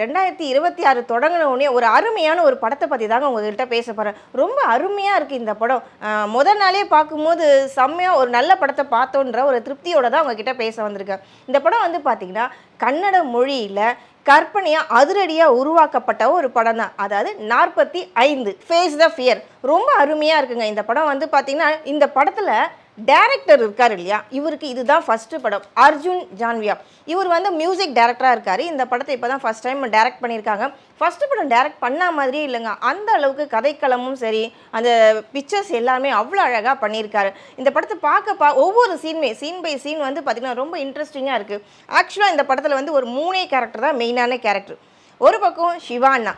ரெண்டாயிரத்தி இருபத்தி ஆறு தொடங்கின உடனே ஒரு அருமையான ஒரு படத்தை பற்றி தாங்க உங்ககிட்ட பேச போகிறேன் ரொம்ப அருமையாக இருக்குது இந்த படம். முதல் நாளே பார்க்கும்போது செம்மையாக ஒரு நல்ல படத்தை பார்த்தோன்ற ஒரு திருப்தியோடு தான் உங்ககிட்ட பேச வந்திருக்கேன். இந்த படம் வந்து பார்த்திங்கன்னா கன்னட மொழியில் கற்பனையாக அதிரடியாக உருவாக்கப்பட்ட ஒரு படம் தான். அதாவது நாற்பத்தி ஐந்து ஃபேஸ் த ஃபியர் ரொம்ப அருமையாக இருக்குங்க. இந்த படம் வந்து பார்த்திங்கன்னா இந்த படத்தில் டேரக்டர் இருக்கார் இல்லையா? இவருக்கு இதுதான் ஃபஸ்ட்டு படம். அர்ஜுன் ஜான்வியா. இவர் வந்து மியூசிக் டேரக்டராக இருக்கார். இந்த படத்தை இப்போ தான் ஃபஸ்ட் டைம் டேரக்ட் பண்ணியிருக்காங்க. ஃபஸ்ட்டு படம் டேரக்ட் பண்ண மாதிரியே இல்லைங்க. அந்த அளவுக்கு கதைக்களமும் சரி அந்த பிக்சர்ஸ் எல்லாமே அவ்வளோ அழகாக பண்ணியிருக்காரு. இந்த படத்தை பார்க்க பா ஒவ்வொரு சீனுமே சீன் பை சீன் வந்து பார்த்திங்கன்னா ரொம்ப இன்ட்ரெஸ்டிங்காக இருக்குது ஆக்சுவலாக இந்த படத்தில் வந்து ஒரு மூணே கேரக்டர் தான் மெயினான கேரக்டர் ஒரு பக்கம் சிவானா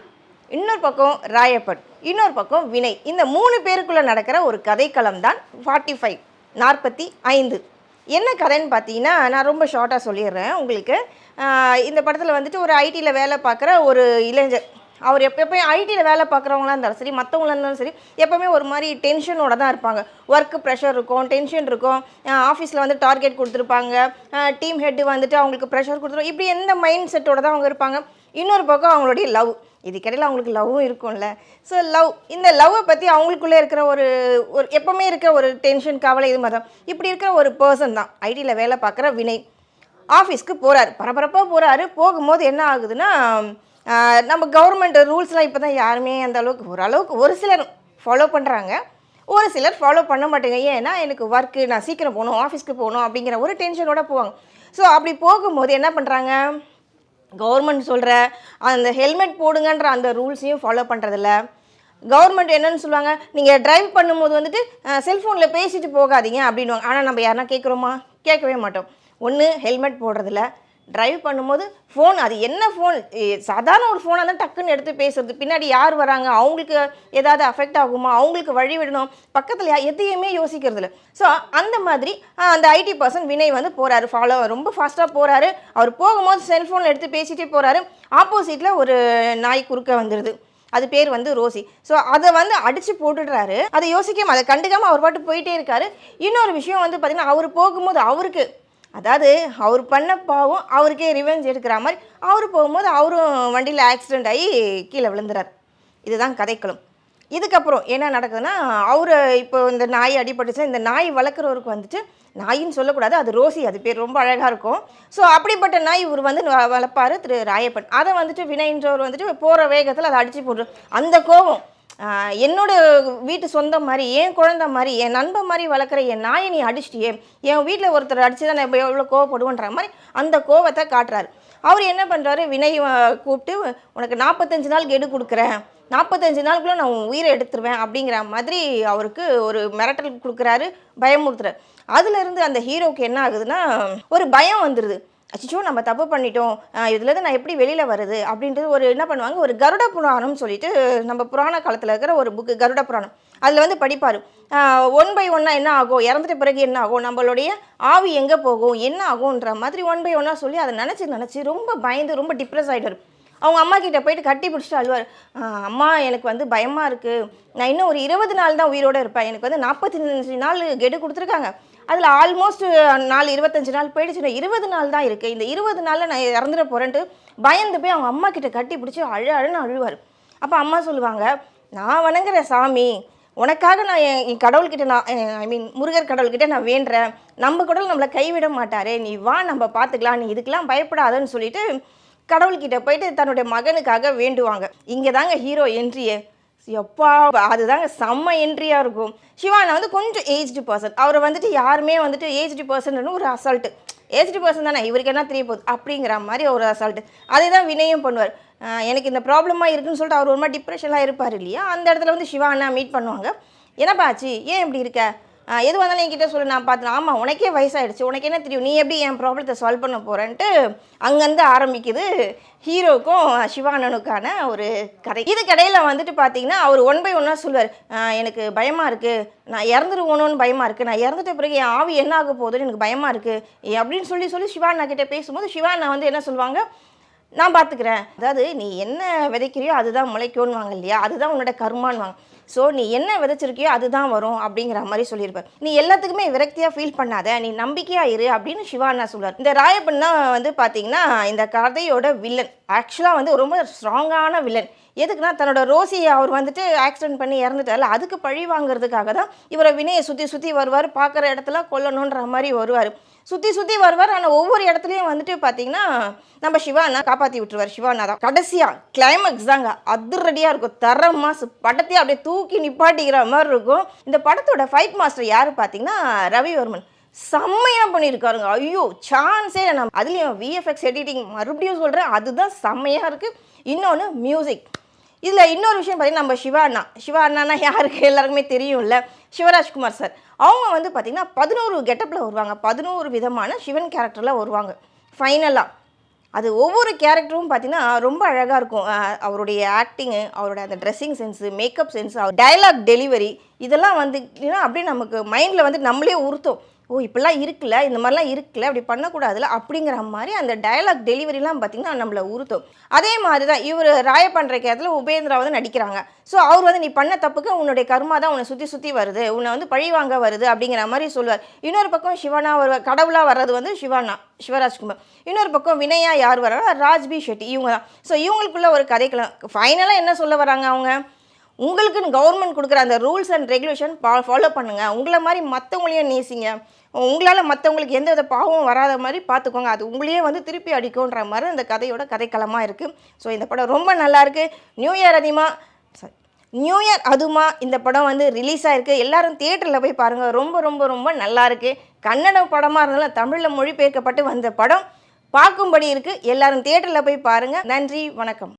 இன்னொரு பக்கம் ராயப்பட் இன்னொரு பக்கம் வினய். இந்த மூணு பேருக்குள்ளே நடக்கிற ஒரு கதைக்களம் தான் ஃபார்ட்டி ஃபைவ் நாற்பத்தி ஐந்து. என்ன கதைன்னு பார்த்தீங்கன்னா நான் ரொம்ப ஷார்ட்டாக சொல்லிடுறேன் உங்களுக்கு. இந்த படத்தில் வந்துட்டு ஒரு ஐடியில் வேலை பார்க்குற ஒரு இளைஞர். அவர் எப்போ எப்பயும் ஐடியில் வேலை பார்க்குறவங்களா இருந்தாலும் சரி மற்றவங்களா இருந்தாலும் சரி எப்போவுமே ஒரு மாதிரி டென்ஷனோட தான் இருப்பாங்க. ஒர்க்கு ப்ரெஷர் இருக்கும் டென்ஷன் இருக்கும். ஆஃபீஸில் வந்து டார்கெட் கொடுத்துருப்பாங்க. டீம் ஹெட்டு வந்துட்டு அவங்களுக்கு ப்ரெஷர் கொடுத்துரும். இப்படி எந்த மைண்ட் செட்டோட தான் அவங்க இருப்பாங்க. இன்னொரு பக்கம் அவங்களுடைய லவ் இதுக்கிடையில் அவங்களுக்கு லவ்வும் இருக்கும்ல. ஸோ லவ் இந்த லவ்வை பற்றி அவங்களுக்குள்ளே இருக்கிற ஒரு ஒரு எப்போவுமே இருக்க ஒரு டென்ஷன் கவலை இது மாதிரி தான் இப்படி இருக்கிற ஒரு பர்சன் தான் ஐடியில் வேலை பார்க்குற வினய். ஆஃபீஸ்க்கு போகிறாரு பரபரப்பாக போகிறாரு போகும்போது என்ன ஆகுதுன்னா நம்ம கவர்மெண்ட் ரூல்ஸ்லாம் இப்போ தான் யாருமே அந்த அளவுக்கு ஓரளவுக்கு ஒரு சிலர் ஃபாலோ பண்ணுறாங்க ஒரு சிலர் ஃபாலோ பண்ண மாட்டேங்க. ஏன்னா எனக்கு ஒர்க்கு நான் சீக்கிரம் போகணும் ஆஃபீஸ்க்கு போகணும் அப்படிங்கிற ஒரு டென்ஷனோட போவாங்க. ஸோ அப்படி போகும்போது என்ன பண்ணுறாங்க கவர்மெண்ட் சொல்கிற அந்த ஹெல்மெட் போடுங்கன்ற அந்த ரூல்ஸையும் ஃபாலோ பண்ணுறதில்ல கவர்மெண்ட் என்னன்னு சொல்லுவாங்க நீங்கள் ட்ரைவ் பண்ணும்போது வந்துட்டு செல்ஃபோனில் பேசிட்டு போகாதீங்க அப்படின்வாங்க ஆனால் நம்ம யாருனா கேட்குறோமா கேட்கவே மாட்டோம். ஒன்று ஹெல்மெட் போடுறதில்ல. டிரைவ் பண்ணும்போது ஃபோன் அது என்ன ஃபோன் சாதாரண ஒரு ஃபோனாக தான் டக்குன்னு எடுத்து பேசுறது. பின்னாடி யார் வராங்க? அவங்களுக்கு ஏதாவது அஃபெக்ட் ஆகுமா? அவங்களுக்கு வழி விடணும்? பக்கத்தில் எதையுமே யோசிக்கிறது இல்லை ஸோ அந்த மாதிரி அந்த ஐடி பர்சன் வினய் வந்து போகிறாரு ஃபாலோ ரொம்ப ஃபாஸ்ட்டாக போகிறாரு அவர் போகும்போது செல்ஃபோனில் எடுத்து பேசிகிட்டே போகிறாரு ஆப்போசிட்டில் ஒரு நாய் குறுக்க வந்துடுது அது பேர் வந்து ரோசி. ஸோ அதை வந்து அடித்து போட்டுடுறாரு. அதை யோசிக்காமல் அதை கண்டுக்காமல் அவர் பாட்டு போயிட்டே இருக்காரு. இன்னொரு விஷயம் வந்து பார்த்திங்கன்னா அவர் போகும்போது அவருக்கு அதாவது அவர் பண்ண பாவம் அவருக்கே ரிவெஞ்ச் எடுக்கிற மாதிரி அவர் போகும்போது அவரும் வண்டியில் ஆக்சிடெண்ட் ஆகி கீழே விழுந்துறார். இதுதான் கதைக்களம். இதுக்கப்புறம் என்ன நடக்குதுன்னா அவர் இப்போ இந்த நாய் அடிபட்டுச்சு இந்த நாய் வளர்க்குறவருக்கு வந்துட்டு நாயின்னு சொல்லக்கூடாது அது ரோசி அது பேர் ரொம்ப அழகாக இருக்கும். ஸோ அப்படிப்பட்ட நாய் இவர் வந்து வளர்ப்பார் வளர்ப்பாரு திரு ராயப்பன். அதை வந்துட்டு வினைன்றவர் வந்துட்டு போகிற வேகத்தில் அதை அடித்து போடுற அந்த கோபம் என்னோட வீட்டு சொந்தம் மாதிரி என் குழந்த மாதிரி என் நண்பன் மாதிரி வளர்க்குற என் நாயை நீ அடிச்சிட்டியே என் வீட்டில் ஒருத்தர் அடிச்சு தான் நான் எவ்வளோ கோவப்படுவேன்ற மாதிரி அந்த கோவத்தை காட்டுறாரு. அவர் என்ன பண்ணுறாரு வினய் கூப்பிட்டு உனக்கு நாற்பத்தஞ்சு நாள் கெடு கொடுக்குறேன் நாற்பத்தஞ்சு நாளுக்குள்ளே நான் உன் உயிரை எடுத்துருவேன். அப்படிங்கிற மாதிரி அவருக்கு ஒரு மிரட்டல் கொடுக்குறாரு பயமுறுத்துறாரு. அதுலேருந்து அந்த ஹீரோவுக்கு என்ன ஆகுதுன்னா ஒரு பயம் வந்துடுது அச்சோ நம்ம தப்பு பண்ணிட்டோம். இதுலேருந்து நான் எப்படி வெளியில் வருது அப்படின்றது ஒரு என்ன பண்ணுவாங்க? ஒரு கருட புராணம்னு சொல்லிட்டு நம்ம புராண காலத்தில் இருக்கிற ஒரு புக்கு கருட புராணம். அதில் வந்து படிப்பார். ஒன் பை ஒன்னாக என்ன ஆகும்? இறந்துட்ட பிறகு என்ன ஆகும்? நம்மளுடைய ஆவி எங்கே போகும்? என்ன ஆகும்ன்ற மாதிரி ஒன் பை ஒன்னாக சொல்லி அதை நினச்சி நினச்சி ரொம்ப பயந்து ரொம்ப டிப்ரெஸ் ஆகிட்டார் அவங்க அம்மா கிட்டே போயிட்டு கட்டி பிடிச்சிட்டு அழுவார். அம்மா எனக்கு வந்து பயமாக இருக்குது நான் இன்னும் ஒரு இருபது நாள் தான் உயிரோடு இருப்பேன். எனக்கு வந்து நாற்பத்தஞ்சு நாள் கெடு கொடுத்துருக்காங்க. அதில் ஆல்மோஸ்ட் நாள் இருபத்தஞ்சு நாள் போயிடுச்சு. இருபது நாள் தான் இருக்குது இந்த இருபது நாளில் நான் இறந்துட போகிறேன்ட்டு பயந்து போய் அவங்க அம்மா கிட்ட கட்டி பிடிச்சி அழ அழுன்னு அழுவார். அப்போ அம்மா சொல்லுவாங்க நான் வணங்குற சாமி. உனக்காக நான் என் என் கடவுள்கிட்ட நான் ஐ மீன் முருகர் கடவுள்கிட்ட நான் வேண்டுறேன். நம்ம கடவுள் நம்மளை கைவிட மாட்டாரே. நீ வா நம்ம பார்த்துக்கலாம் நீ இதுக்கெல்லாம் பயப்படாதன்னு சொல்லிட்டு கடவுள்கிட்ட போயிட்டு தன்னுடைய மகனுக்காக வேண்டுவாங்க. இங்கே தாங்க ஹீரோ என்ட்ரியே எப்பா அதுதாங்க செம்ம என்ட்ரியாக இருக்கும். சிவானா வந்து கொஞ்சம் ஏஜ்டு பர்சன் அவரை வந்துட்டு யாருமே வந்துட்டு ஏஜ்டு பர்சன்னு ஒரு அசால்ட்டு ஏஜ்டு பர்சன் தானே இவருக்கு என்ன தெரிய போகுது? அப்படிங்கிற மாதிரி ஒரு அசால்ட்டு அதே தான் வினயம் பண்ணுவார். எனக்கு இந்த ப்ராப்ளமாக இருக்குன்னு சொல்லிட்டு அவர் ஒரு மாதிரி டிப்ரெஷனாக இருப்பார் இல்லையா? அந்த இடத்துல வந்து சிவா அண்ணா மீட் பண்ணுவாங்க. என்னப்பா ஆச்சு? ஏன் இப்படி இருக்க? எது வந்தாலும் என்கிட்ட சொல்லு நான் பார்த்துட்டு ஆமாம் உனக்கே வயசாயிடுச்சு. உனக்கு என்ன தெரியும்? நீ எப்படி என் ப்ராப்ளத்தை சால்வ் பண்ண போகிறேன்ட்டு அங்கேருந்து ஆரம்பிக்குது ஹீரோக்கும் சிவானனுக்கான ஒரு கதை. இது கடையில் வந்துட்டு பார்த்தீங்கன்னா அவர் ஒன் பை ஒன்னாக சொல்லுவார் எனக்கு பயமாக இருக்குது நான் இறந்துருவோணும்னு பயமாக இருக்குது நான் இறந்துட்ட பிறகு என் ஆவி என்ன ஆக போகுதுன்னு எனக்கு பயமாக இருக்குது அப்படின்னு சொல்லி சொல்லி சிவானா கிட்டே பேசும்போது சிவானா வந்து என்ன சொல்லுவாங்க? நான் பார்த்துக்கிறேன் அதாவது நீ என்ன விதைக்கிறியோ அதுதான் முளைக்கும்னுவாங்க இல்லையா? அதுதான் உன்னோட கர்மான்வாங்க ஸோ நீ என்ன விதைச்சிருக்கியோ அதுதான் வரும் அப்படிங்கிற மாதிரி சொல்லியிருப்பார். நீ எல்லாத்துக்குமே விரக்தியாக ஃபீல் பண்ணாத. நீ நம்பிக்கையாக இரு அப்படின்னு சிவானா சொல்லுவார் இந்த ராயப்பன் வந்து பார்த்தீங்கன்னா இந்த கதையோட வில்லன் ஆக்சுவலாக வந்து ரொம்ப ஸ்ட்ராங்கான வில்லன் எதுக்குன்னா தன்னோட ரோசியை அவர் வந்துட்டு ஆக்சிடென்ட் பண்ணி இறந்துட்டால அதுக்கு பழி வாங்குறதுக்காக தான் இவரை வினையை சுற்றி சுற்றி வருவார் பார்க்குற இடத்துல கொல்லணுன்ற மாதிரி வருவார். சுற்றி சுற்றி வருவார். ஆனால் ஒவ்வொரு இடத்துலையும் வந்துட்டு பார்த்தீங்கன்னா நம்ம சிவானா காப்பாற்றி விட்டுருவார். சிவானா தான். கடைசியாக கிளைமேக்ஸ் தாங்க. அதிரடியாக இருக்கும். தரமாக படத்தையே அப்படியே தூக்கி நிப்பாட்டிக்கிற மாதிரி இருக்கும். இந்த படத்தோட ஃபைட் மாஸ்டர் யார் பார்த்தீங்கன்னா ரவிவர்மன். செம்மையாக பண்ணியிருக்காருங்க. ஐயோ சான்ஸே நம்ம அதுலேயும் விஎஃப்எக்ஸ் எடிட்டிங் மறுபடியும் சொல்கிறேன் அதுதான் செம்மையாக இருக்குது இன்னொன்று மியூசிக் இதில் இன்னொரு விஷயம் பார்த்தீங்கன்னா நம்ம சிவா அண்ணா. சிவா அண்ணானா யாருக்கு எல்லாருக்குமே தெரியும்ல? சிவராஜ்குமார் சார். அவங்க வந்து பார்த்திங்கன்னா பதினோரு கெட்டப்பில் வருவாங்க. பதினோரு விதமான சிவன் கேரக்டரில் வருவாங்க. ஃபைனலாக அது ஒவ்வொரு கேரக்டரும் பார்த்தீங்கன்னா ரொம்ப அழகாக இருக்கும். அவருடைய ஆக்டிங்கு அவரோட அந்த ட்ரெஸ்ஸிங் சென்ஸு மேக்கப் சென்ஸ் அவர் டைலாக் டெலிவரி இதெல்லாம் வந்து அப்படியே நமக்கு மைண்டில் வந்து நம்மளே உறுத்தும். ஓ இப்படிலாம் இருக்குல்ல இந்த மாதிரிலாம் இருக்குல்ல அப்படி பண்ணக்கூடாதுல அப்படிங்கிற மாதிரி அந்த டயலாக் டெலிவரிலாம் பார்த்திங்கன்னா நம்மளை உறுத்தும் அதே மாதிரி தான் இவர் ராய பண்ணுற கேரத்தில் உபேந்திரா வந்து நடிக்கிறாங்க. ஸோ அவர் வந்து நீ பண்ண தப்புக்கு உன்னுடைய கர்மா தான் உன்னை சுற்றி சுற்றி வருது. உன்னை வந்து பழி வாங்க வருது அப்படிங்கிற மாதிரி சொல்லுவார். இன்னொரு பக்கம் சிவனா வருவார் கடவுளாக வர்றது வந்து சிவானா சிவராஜ்குமார் இன்னொரு பக்கம் வினயா யார் வர்றாரோ ராஜ்பி ஷெட்டி இவங்க தான் ஸோ இவங்களுக்குள்ள ஒரு கதைக்கலாம். ஃபைனலாக என்ன சொல்ல வராங்க அவங்க? உங்களுக்குன்னு கவர்மெண்ட் கொடுக்குற அந்த ரூல்ஸ் அண்ட் ரெகுலேஷன் ஃபாலோ பண்ணுங்கள் உங்களை மாதிரி மற்றவங்களையும் நேசிங்க. உங்களால் மற்றவங்களுக்கு எந்த வித பாவமும் வராத மாதிரி பார்த்துக்கோங்க அது உங்களையே வந்து திருப்பி அடிக்கும்ன்ற மாதிரி அந்த கதையோட கதைக்களமாக இருக்குது ஸோ இந்த படம் ரொம்ப நல்லாயிருக்கு நியூ இயர் அதிகமாக நியூ இயர் அதுமா இந்த படம் வந்து ரிலீஸ் ஆயிருக்கு. எல்லாரும் தியேட்டரில் போய் பாருங்கள் ரொம்ப ரொம்ப ரொம்ப நல்லா இருக்குது கன்னட படமாக இருந்தாலும் தமிழில் மொழிபெயர்க்கப்பட்டு வந்த படம். பார்க்கும்படி இருக்குது எல்லாரும் தியேட்டரில் போய் பாருங்கள் நன்றி வணக்கம்.